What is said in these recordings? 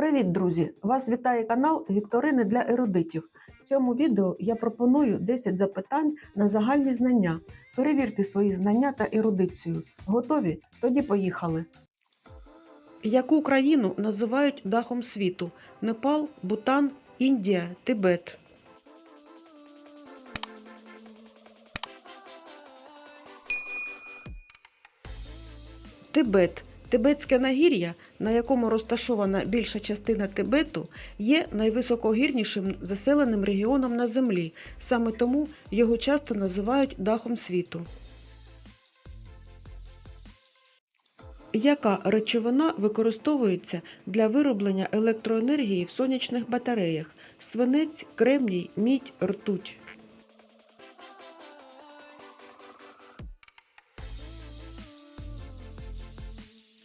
Привіт, друзі! Вас вітає канал Вікторини для ерудитів. В цьому відео я пропоную 10 запитань на загальні знання. Перевірте свої знання та ерудицію. Готові? Тоді поїхали. Яку країну називають дахом світу? Непал, Бутан, Індія, Тибет. Тибет. Тибетське нагір'я, на якому розташована більша частина Тибету, є найвисокогірнішим заселеним регіоном на Землі. Саме тому його часто називають дахом світу. Яка речовина використовується для вироблення електроенергії в сонячних батареях? Свинець, кремній, мідь, ртуть.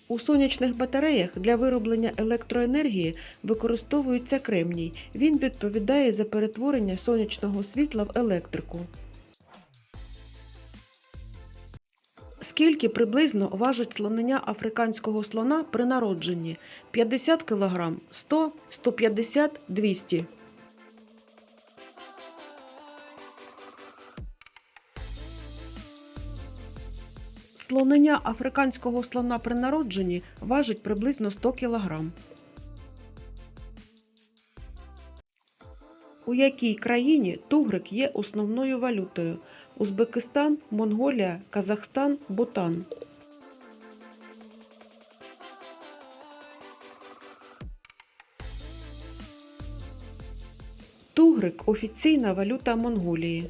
У сонячних батареях для вироблення електроенергії використовується кремній. Він відповідає за перетворення сонячного світла в електрику. Скільки приблизно важить слонення африканського слона при народженні? 50 кг, 100, 150, 200. Слонення африканського слона при народженні важить приблизно 100 кг. У якій країні тугрик є основною валютою? Узбекистан, Монголія, Казахстан, Бутан. Тугрик офіційна валюта Монголії.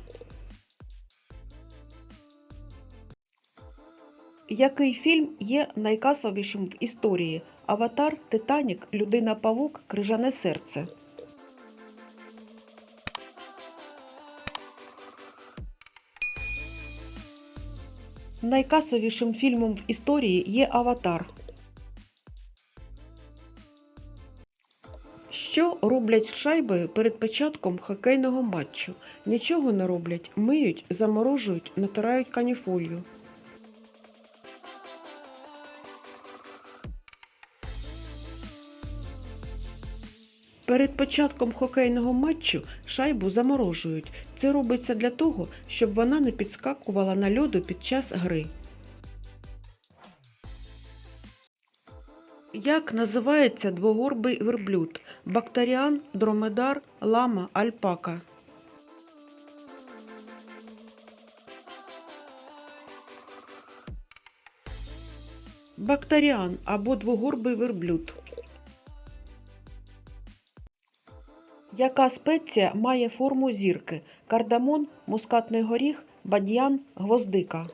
Який фільм є найкасовішим в історії? Аватар, Титанік, Людина Павук, Крижане серце. Найкасовішим фільмом в історії є Аватар. Що роблять з шайбою перед початком хокейного матчу? Нічого не роблять, миють, заморожують, натирають каніфолью. Перед початком хокейного матчу шайбу заморожують. Це робиться для того, щоб вона не підскакувала на льоду під час гри. Як називається двогорбий верблюд? Бактеріан, дромедар, лама, альпака. Бактеріан або двогорбий верблюд. Яка спеція має форму зірки? Кардамон, мускатний горіх, бадьян, гвоздика.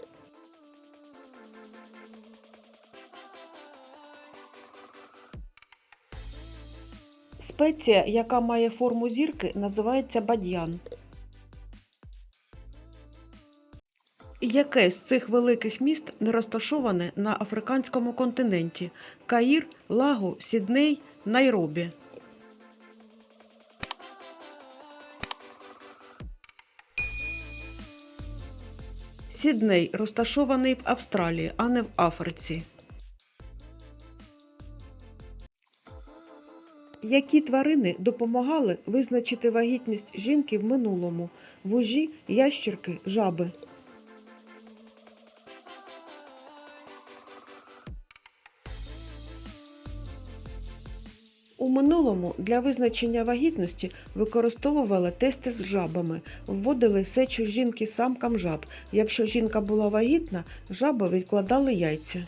Спеція, яка має форму зірки, називається бадьян. Яке з цих великих міст не розташоване на африканському континенті? Каїр, Лаго, Сідней, Найробі. Сідней розташований в Австралії, а не в Африці. Які тварини допомагали визначити вагітність жінки в минулому? Вужі, ящерки, жаби. У минулому для визначення вагітності використовували тести з жабами, вводили сечу жінки самкам жаб. Якщо жінка була вагітна, жаби відкладали яйця.